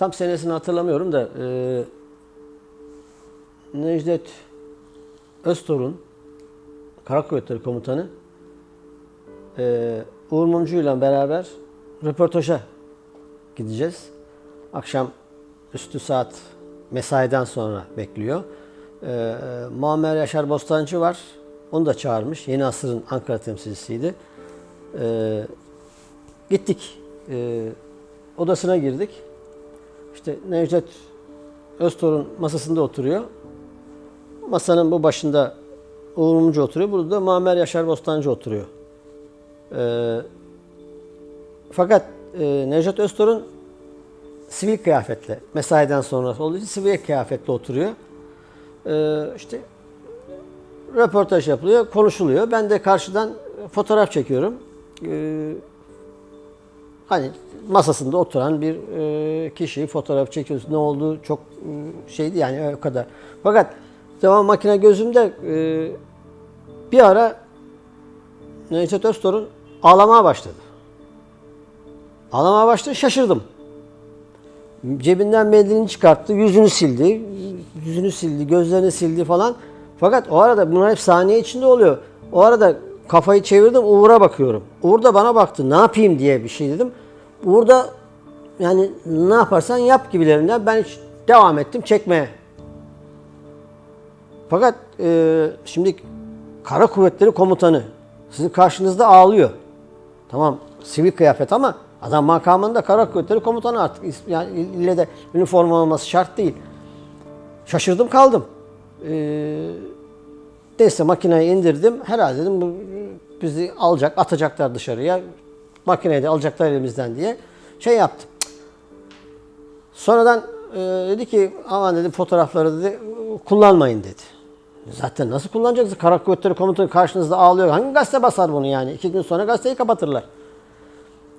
tam senesini hatırlamıyorum da e, Necdet Öztorun Kara Kuvvetleri Komutanı e, Uğur Mumcu ile beraber röportaja gideceğiz. Akşam üstü saat mesaiden sonra bekliyor. E, Muammer Yaşar Bostancı var. Onu da çağırmış. Yeni Asır'ın Ankara temsilcisiydi. E, gittik. E, odasına girdik. İşte Necdet Öztorun masasında oturuyor. Masanın bu başında Uğur Mumcu oturuyor. Burada da Muammer Yaşar Bostancı oturuyor. Ee, fakat e, Necdet Öztorun sivil kıyafetle, mesaiden sonra olduğu için sivil kıyafetle oturuyor. Ee, işte röportaj yapılıyor, konuşuluyor. Ben de karşıdan fotoğraf çekiyorum. Ee, hani masasında oturan bir e, kişiyi fotoğraf çekiyoruz. Ne olduğu çok e, şeydi yani o kadar. Fakat devam makine gözümde e, bir ara Necdet Öztorun ağlamaya başladı. Ağlamaya başladı şaşırdım. Cebinden mendilini çıkarttı, yüzünü sildi, yüzünü sildi, gözlerini sildi falan. Fakat o arada bunlar hep saniye içinde oluyor. O arada kafayı çevirdim, Uğur'a bakıyorum. Uğur da bana baktı, ne yapayım diye bir şey dedim. Uğur da yani ne yaparsan yap gibilerinden ben hiç devam ettim çekmeye. Fakat e, şimdi Kara Kuvvetleri Komutanı sizin karşınızda ağlıyor. Tamam sivil kıyafet ama adam makamında Kara Kuvvetleri Komutanı artık. Yani ille de üniforma olması şart değil. Şaşırdım kaldım. Ee, neyse makineyi indirdim. Herhalde dedim bu bizi alacak, atacaklar dışarıya. Makineyi de alacaklar elimizden diye şey yaptım. Sonradan e, dedi ki aman dedi fotoğrafları dedi kullanmayın dedi. Zaten nasıl kullanacaksınız? Kara Kuvvetleri Komutanı karşınızda ağlıyor. Hangi gazete basar bunu yani? İki gün sonra gazeteyi kapatırlar.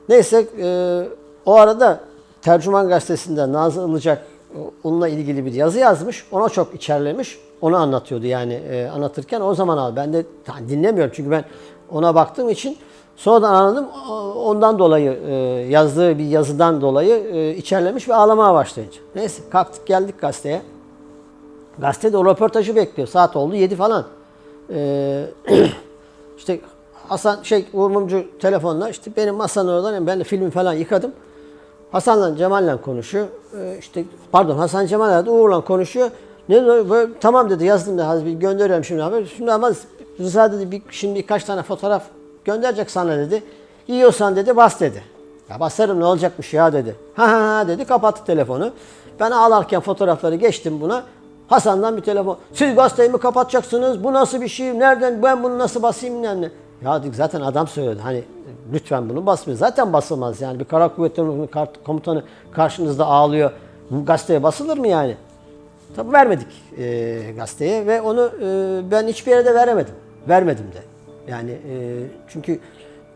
Neyse e, o arada Tercüman Gazetesi'nde Nazlı Ilıcak e, onunla ilgili bir yazı yazmış. Ona çok içerlemiş. Onu anlatıyordu yani e, anlatırken o zaman al. Ben de dinlemiyorum çünkü ben ona baktığım için sonradan anladım. Ondan dolayı e, yazdığı bir yazıdan dolayı e, içerlemiş ve ağlamaya başlayınca. Neyse kalktık geldik gazeteye. Gazete de o röportajı bekliyor. Saat oldu 7 falan. Ee, işte Hasan şey Uğur Mumcu telefonla işte benim masanın oradan ben de filmi falan yıkadım. Hasan'la Cemal'le konuşuyor. Ee, işte pardon Hasan Cemal'le Uğur'la konuşuyor. Ne? Böyle, tamam dedi yazdım da bir gönderiyorum şimdi haber. Şimdi ama Rıza dedi bir, şimdi birkaç tane fotoğraf gönderecek sana dedi. Yiyorsan dedi bas dedi. Ya basarım ne olacakmış ya dedi. Ha ha ha dedi kapattı telefonu. Ben ağlarken fotoğrafları geçtim buna. Hasan'dan bir telefon. Siz gazeteyi mi kapatacaksınız? Bu nasıl bir şey? Nereden? Ben bunu nasıl basayım? ne. Ya dedik zaten adam söyledi. Hani lütfen bunu basmayın. Zaten basılmaz yani. Bir kara kuvvetleri komutanı karşınızda ağlıyor. Bu gazeteye basılır mı yani? Tabii vermedik e, gazeteye ve onu e, ben hiçbir yere de veremedim. Vermedim de. Yani e, çünkü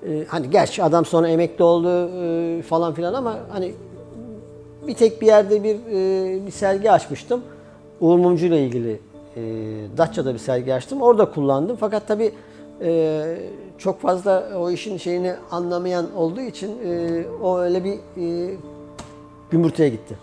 e, hani gerçi adam sonra emekli oldu e, falan filan ama hani bir tek bir yerde bir e, bir sergi açmıştım. Uğur Mumcu ile ilgili e, Datça'da bir sergi açtım. Orada kullandım. Fakat tabii e, çok fazla o işin şeyini anlamayan olduğu için e, o öyle bir e, gümürtüye gitti.